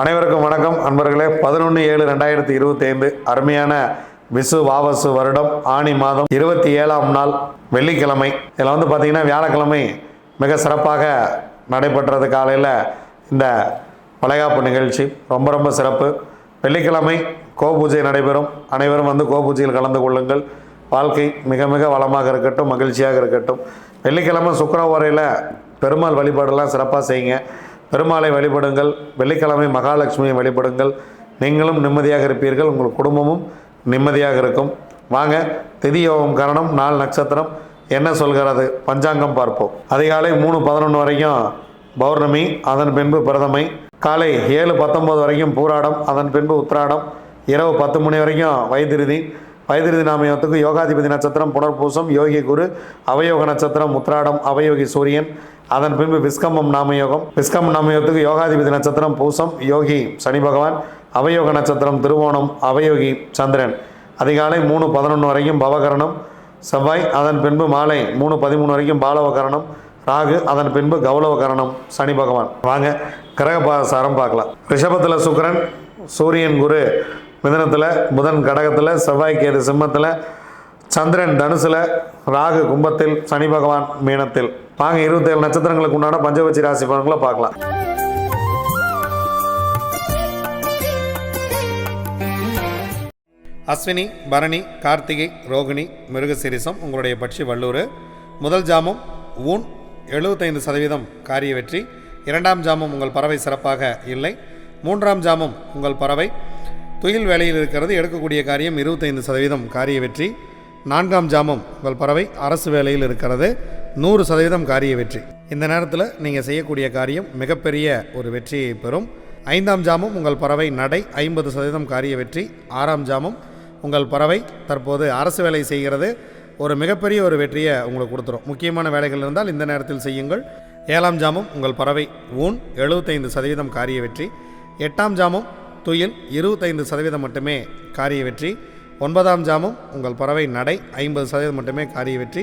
அனைவருக்கும் வணக்கம். அன்பர்களே பதினொன்று ஏழு ரெண்டாயிரத்தி இருபத்தி ஐந்து அருமையான விசு வாவசு வருடம் ஆணி மாதம் இருபத்தி ஏழாம் நாள் வெள்ளிக்கிழமை. இதில் வந்து பார்த்திங்கன்னா வியாழக்கிழமை மிக சிறப்பாக நடைபெற்றது காலையில் இந்த வளைகாப்பு நிகழ்ச்சி. ரொம்ப ரொம்ப சிறப்பு. வெள்ளிக்கிழமை கோபூஜை நடைபெறும். அனைவரும் வந்து கோபூஜையில் கலந்து கொள்ளுங்கள். வாழ்க்கை மிக மிக வளமாக இருக்கட்டும் மகிழ்ச்சியாக இருக்கட்டும். வெள்ளிக்கிழமை சுக்கரவரையில் பெருமாள் வழிபாடெல்லாம் சிறப்பாக செய்யுங்க. பெருமாளை வழிபடுங்கள் வெள்ளிக்கிழமை மகாலட்சுமியை வழிபடுங்கள். நீங்களும் நிம்மதியாக இருப்பீர்கள் உங்கள் குடும்பமும் நிம்மதியாக இருக்கும். வாங்க திதியோகம் கரணம் நாள் நட்சத்திரம். என்ன சொல்கிறது? பஞ்சாங்கம் பார்ப்போம். அதிகாலை மூணு பதினொன்று வரைக்கும் பௌர்ணமி அதன் பின்பு பிரதமை. காலை ஏழு பத்தொம்போது வரைக்கும் பூராடம் அதன் பின்பு உத்திராடம். இரவு பத்து மணி வரைக்கும் வைத்திருதி. வைத்திருதி நாமயத்துக்கு யோகாதிபதி நட்சத்திரம் புனர்பூசம் யோகி குரு அவயோக நட்சத்திரம் உத்திராடம் அவயோகி சூரியன். அதன் பின்பு விஸ்கம்பம் நாமயோகம். விஸ்கம் நாமயோகத்துக்கு யோகாதிபதி நட்சத்திரம் பூசம் யோகி சனி பகவான் அவயோக நட்சத்திரம் திருவோணம் அவயோகி சந்திரன். அதிகாலை மூணு பதினொன்று வரைக்கும் பவகரணம். செவ்வாய் அதன் பின்பு மாலை மூணு பதிமூணு வரைக்கும் பாலவகரணம். ராகு அதன் பின்பு கௌளவகரணம் சனி பகவான். வாங்க கிரக பாசாரம் பார்க்கலாம். ரிஷபத்தில் சுக்கிரன் சூரியன் குரு மிதனத்தில் புதன் கடகத்தில் செவ்வாய் கேது சிம்மத்தில் சந்திரன் தனுசில் ராகு கும்பத்தில் சனி பகவான் மீனத்தில். வாங்க இருபத்தேழு நட்சத்திரங்களுக்கு உண்டான பஞ்சபட்சி ராசி பலன்களை பார்க்கலாம். அஸ்வினி பரணி கார்த்திகை ரோகிணி மிருகசிரிசம் உங்களுடைய பட்சி வல்லூர் முதல் ஜாமம் ஊன் எழுபத்தைந்து சதவீதம் காரிய வெற்றி. இரண்டாம் ஜாமம் உங்கள் பறவை சிறப்பாக இல்லை. மூன்றாம் ஜாமம் உங்கள் பறவை. துயில் வேலையில் இருக்கிறது எடுக்கக்கூடிய காரியம் இருபத்தைந்து சதவீதம் காரிய வெற்றி. நான்காம் ஜாமம் உங்கள் பறவை அரசு வேலையில் இருக்கிறது. நூறு சதவீதம் காரிய வெற்றி. இந்த நேரத்தில் நீங்கள் செய்யக்கூடிய காரியம் மிகப்பெரிய ஒரு வெற்றியை பெறும். ஐந்தாம் ஜாமம் உங்கள் பறவை நடை ஐம்பது சதவீதம் காரிய வெற்றி. ஆறாம் ஜாமம் உங்கள் பறவை தற்போது அரசு வேலை செய்கிறது. ஒரு மிகப்பெரிய ஒரு வெற்றியை உங்களுக்கு கொடுத்துரும். முக்கியமான வேலைகள் இருந்தால் இந்த நேரத்தில் செய்யுங்கள். ஏழாம் ஜாமம் உங்கள் பறவை ஊன் எழுபத்தைந்து சதவீதம் காரிய வெற்றி. எட்டாம் ஜாமம் துயில் இருபத்தைந்து சதவீதம் மட்டுமே காரிய வெற்றி. ஒன்பதாம் ஜாமம் உங்கள் பறவை நடை ஐம்பது சதவீதம் மட்டுமே காரிய வெற்றி.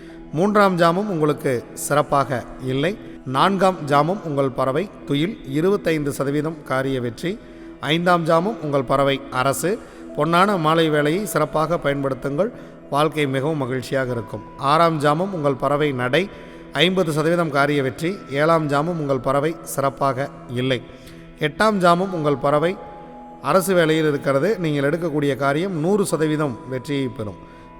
மூன்றாம் ஜாமும் உங்களுக்கு சிறப்பாக இல்லை. நான்காம் ஜாமும் உங்கள் பறவை துயில் இருபத்தைந்து சதவீதம் காரிய வெற்றி. ஐந்தாம் ஜாமும் உங்கள் பறவை அரசு. பொன்னான மாலை வேலையை சிறப்பாக பயன்படுத்துங்கள். வாழ்க்கை மிகவும் மகிழ்ச்சியாக இருக்கும். ஆறாம் ஜாமும் உங்கள் பறவை நடை ஐம்பது சதவீதம் காரிய வெற்றி. ஏழாம் ஜாமும் உங்கள் பறவை சிறப்பாக இல்லை. எட்டாம் ஜாமும் உங்கள் பறவை அரசு வேலையில் இருக்கிறது. நீங்கள் எடுக்கக்கூடிய காரியம் நூறு சதவீதம் வெற்றியை பெறும்.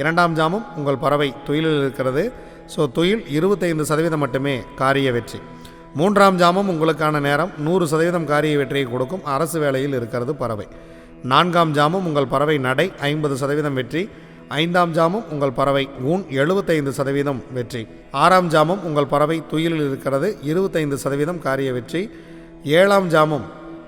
இரண்டாம் ஜாமும் உங்கள் பறவை துயிலில் இருக்கிறது. ஸோ துயில் இருபத்தைந்து சதவீதம் மட்டுமே காரிய வெற்றி. மூன்றாம் ஜாமம் உங்களுக்கான நேரம் நூறு சதவீதம் காரிய வெற்றியை கொடுக்கும். அரசு வேலையில் இருக்கிறது பறவை. நான்காம் ஜாமம் உங்கள் பறவை நடை ஐம்பது சதவீதம் வெற்றி. ஐந்தாம் ஜாமம் உங்கள் பறவை ஊன் எழுபத்தைந்து சதவீதம் வெற்றி. ஆறாம் ஜாமம் உங்கள் பறவை துயிலில் இருக்கிறது இருபத்தைந்து சதவீதம் காரிய வெற்றி. ஏழாம் ஜாமம்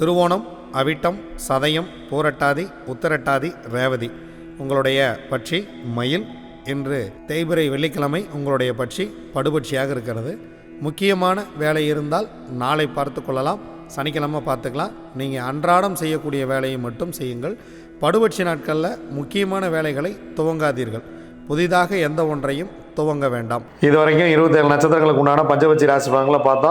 திருவோணம் அவிட்டம் சதயம் பூரட்டாதி உத்தரட்டாதி ரேவதி. உங்களுடைய பட்சி மயில் இன்று தேய்பிரை வெள்ளிக்கிழமை உங்களுடைய பட்சி படுபட்சியாக இருக்கிறது. முக்கியமான வேலை இருந்தால் நாளை பார்த்து கொள்ளலாம் சனிக்கிழமை பார்த்துக்கலாம். நீங்கள் அன்றாடம் செய்யக்கூடிய வேலையை மட்டும் செய்யுங்கள். படுபட்சி நாட்களில் முக்கியமான வேலைகளை துவங்காதீர்கள். புதிதாக எந்த ஒன்றையும் துவங்க வேண்டாம். இது வரைக்கும் இருபத்தேழு நட்சத்திரங்களுக்கு உண்டான பஞ்சபட்சி ராசி பலன்களை பார்த்தா